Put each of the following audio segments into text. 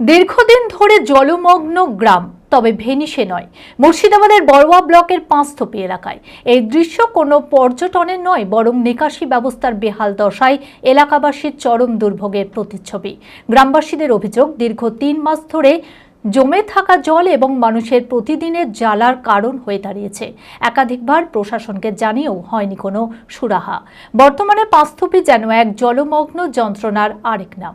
দীর্ঘদিন ধরে জলমগ্ন গ্রাম, তবে ভেনিসে নয়। মুর্শিদাবাদের বড়ুয়া ব্লকের পাঁচথপি এলাকায়। এই দৃশ্য কোনো পর্যটনের নয়, বরং নিকাশি ব্যবস্থার বেহাল দশায় এলাকাবাসীর চরম দুর্ভোগের প্রতিচ্ছবি। গ্রামবাসীদের অভিযোগ, দীর্ঘ তিন মাস ধরে জমে থাকা জল এবং মানুষের প্রতিদিনের জ্বালার কারণ হয়ে দাঁড়িয়েছে। একাধিকবার প্রশাসনকে জানিয়েও হয়নি কোনো সুরাহা। বর্তমানে পাঁচথপি যেন এক জলমগ্ন যন্ত্রণার আরেক নাম।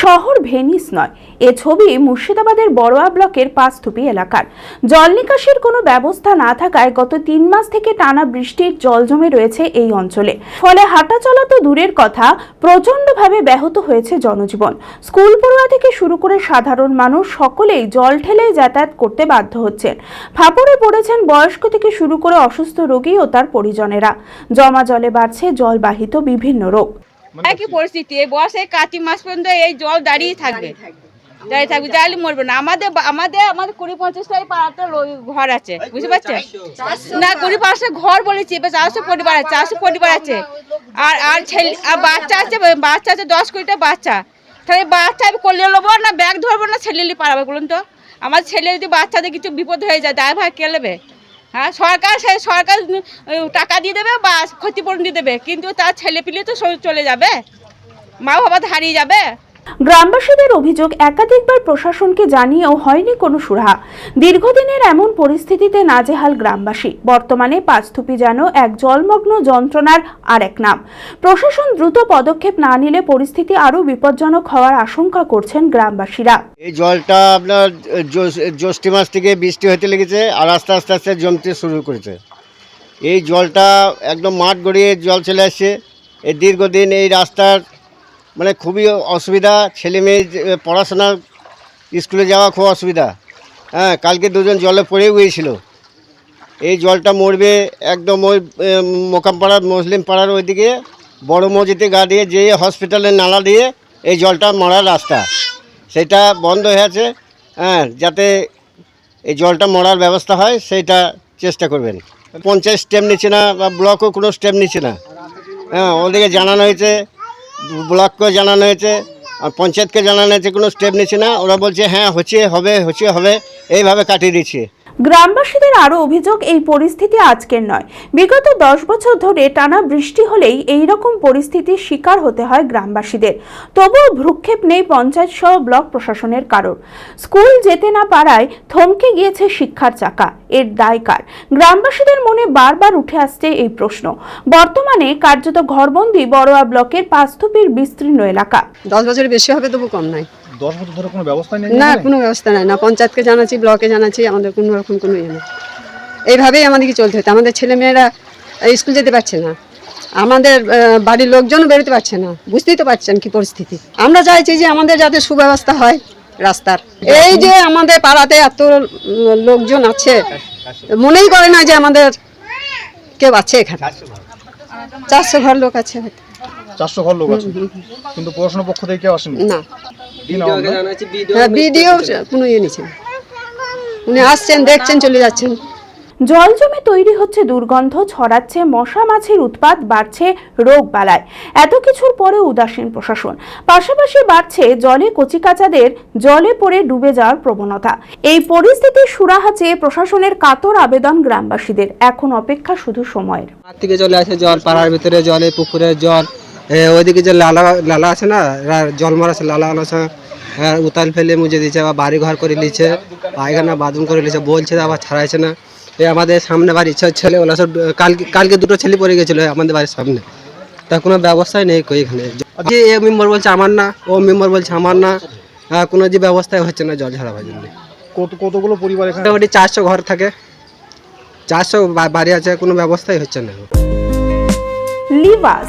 শহর ভেনিস নয়। এ ছবি মুর্শিদাবাদের বড়োয়া ব্লকের পাঁচথুপি এলাকার। জল নিকাশির কোনো ব্যবস্থা না থাকায় গত তিন মাস থেকে টানা বৃষ্টির জল জমে রয়েছে এই অঞ্চলে। ফলে হাঁটা চলা তো দূরের কথা, প্রচণ্ডভাবে ব্যাহত হয়েছে জনজীবন। স্কুল পড়ুয়া থেকে শুরু করে সাধারণ মানুষ সকলেই জল ঠেলে যাতায়াত করতে বাধ্য হচ্ছেন। ফাপড়ে পড়েছেন বয়স্ক থেকে শুরু করে অসুস্থ রোগী ও তার পরিজনেরা। জমা জলে বাড়ছে জলবাহিত বিভিন্ন রোগ। একই পরিস্থিতি। এই বর্ষে মাস পর্যন্ত এই জল দাঁড়িয়ে থাকবে। দাঁড়িয়ে থাকবে জালি মরবে না। আমাদের আমাদের আমাদের কুড়ি পঞ্চাশটাই পাড়াতে ঘর আছে বুঝতে পারছেন? না কুড়ি পাঁচটা ঘর বলেছি এবার চারশো পরিবার আছে চারশো পরিবার আছে। আর আর ছেলে আর বাচ্চা আছে বাচ্চা আছে দশ কুড়িটা বাচ্চা। তাহলে বাচ্চা আমি করলে নেব না ব্যাগ ধরবো না ছেলে নিয়ে পারাবে বলুন তো? আমার ছেলে যদি বাচ্চাদের কিছু বিপদ হয়ে যায় ড্রাইভার কে নেবে? হ্যাঁ সরকার সে সরকার টাকা দিয়ে দেবে বা ক্ষতিপূরণ দিয়ে দেবে, কিন্তু তার ছেলেপিলে তো চলে যাবে। মা বাবা হারিয়ে যাবে। গ্রামবাসীদের অভিযোগ একাধিকবার প্রশাসনকে জানিয়েও হয়নি কোনো সুরাহা। দীর্ঘদিনের এমন পরিস্থিতিতে নাজেহাল গ্রামবাসী। বর্তমানে পাঁচথুপি যেন এক জলমগ্ন যন্ত্রণার আরেক নাম। প্রশাসন দ্রুত পদক্ষেপ না নিলে পরিস্থিতি আরও বিপজ্জনক হওয়ার আশঙ্কা করছেন গ্রামবাসীরা। এই জলটা আপনার জ্যৈষ- জ্যৈষ্ঠ মাস থেকে বৃষ্টি হতে লেগেছে আর আস্তে আস্তে আস্তে জমতে শুরু করেছে। এই জলটা একদম মাঠ গড়িয়ে জল চলে আসছে। এই দীর্ঘদিন এই রাস্তার মানে খুবই অসুবিধা ছেলে মেয়ে যে পড়াশোনা স্কুলে যাওয়া খুব অসুবিধা। হ্যাঁ কালকে দুজন জলে পড়ে গিয়েছিল। এই জলটা মরবে একদম ওই এম, মোকামপাড়ার মুসলিম পাড়ার ওইদিকে বড় মসজিদে গা দিয়ে যেয়ে হসপিটালের নালা দিয়ে এই জলটা মরার রাস্তা। সেটা বন্ধ হয়ে আছে। হ্যাঁ যাতে এই জলটা মরার ব্যবস্থা হয় সেইটা চেষ্টা করবেন। পঞ্চায়েত স্টেপ নিচ্ছে না বা ব্লকও কোনো স্টেপ নিচ্ছে না। হ্যাঁ ওদেরকে জানানো হয়েছে ব্লককেও জানানো হয়েছে, আর পঞ্চায়েতকে জানানো হয়েছে, কোনো স্টেপ নিচ্ছে না। ওরা বলছে হ্যাঁ হচ্ছে, হবে হচ্ছে, হবে। এইভাবে কাটিয়ে দিচ্ছে। গ্রামবাসীদের আরও অভিযোগ, এই পরিস্থিতি আজকের নয়। বিগত দশ বছর ধরে টানা বৃষ্টি হলেই এই রকম পরিস্থিতির শিকার হতে হয় গ্রামবাসীদের। তবুও ভ্রুক্ষেপ নেই পঞ্চায়েত সহ ব্লক প্রশাসনের কারণ স্কুল যেতে না পারায় থমকে গিয়েছে শিক্ষার চাকা। এর দায় কার? গ্রামবাসীদের মনে বারবার উঠে আসছে এই প্রশ্ন। বর্তমানে কার্যত ঘরবন্দি বড়োয়া ব্লকের পাঁচথুপির বিস্তীর্ণ এলাকা। দশ বছরের বেশি হবে, তবু কম নাই দশ বছর ধরে কোনো ব্যবস্থা নেই না কোনো ব্যবস্থা নাই। না পঞ্চায়েতকে জানাচ্ছি ব্লকে জানাচ্ছি আমাদের কোনো রকম কোনো ইয়ে নেই। এইভাবেই আমাদেরকে চলতে হতো। আমাদের ছেলেমেয়েরা স্কুল যেতে পারছে না। আমাদের বাড়ির লোকজনও বেরোতে পারছে না। বুঝতেই তো পারছেন কি পরিস্থিতি। আমরা চাইছি যে আমাদের যাতে সুব্যবস্থা হয় রাস্তার। এই যে আমাদের পাড়াতে এত লোকজন আছে মনেই করে না যে আমাদের কেউ আছে এখানে। চারশো ঘর লোক আছে হয়তো। চারশো ঘর লোক আছে। কিন্তু পড়াশোনার পক্ষ থেকে কেউ আসেনি? না। আপনার? হ্যাঁ বিডিও কোনো ইয়ে নিচ্ছেন উনি আসছেন দেখছেন চলে যাচ্ছেন। জল জমে তৈরি হচ্ছে দুর্গন্ধ ছড়াচ্ছে মশা মাছির উৎপাত বাড়ছে রোগ বালায় এত কিছুর পরে উদাসীন প্রশাসন। পাশাপাশি বাড়ছে জলে কচিকাচাদের জলে পড়ে ডুবে যাওয়ার প্রবণতা। এই পরিস্থিতির সুরাহা চেয়ে প্রশাসনের কাতর আবেদন গ্রামবাসীদের। এখন অপেক্ষা শুধু সময়ের। মাঠ থেকে চলে আসে জল পাড়ার ভিতরে জলে পুকুরে জল। ওইদিকে যে লালা লালা আছে না রা- জল মারা আছে লালা আছে হ্যাঁ, উতাল ফেলে মুজে দিয়েছে আবার বাড়ি ঘর করে নিচ্ছে পায়খানা বাথরুম করে নিচ্ছে বলছে আবার ছাড়াইছে না। এই আমাদের সামনে বাড়ির ছ- ছেলে ওরা সব কালকে কালকে দুটো ছেলে পড়ে গেছিল আমাদের বাড়ির সামনে। তা কোনো ব্যবস্থাই নেই কই এখানে। যে এ মেম্বার বলছে আমার না ও মেম্বার বলছে আমার না কোনো যে ব্যবস্থাই হচ্ছে না জল ছাড়াবার জন্য। কত কতগুলো পরিবার এখানে? মোটামুটি চারশো ঘর থাকে। চারশো বাড়ি আছে কোনো ব্যবস্থাই হচ্ছে না। লিভাস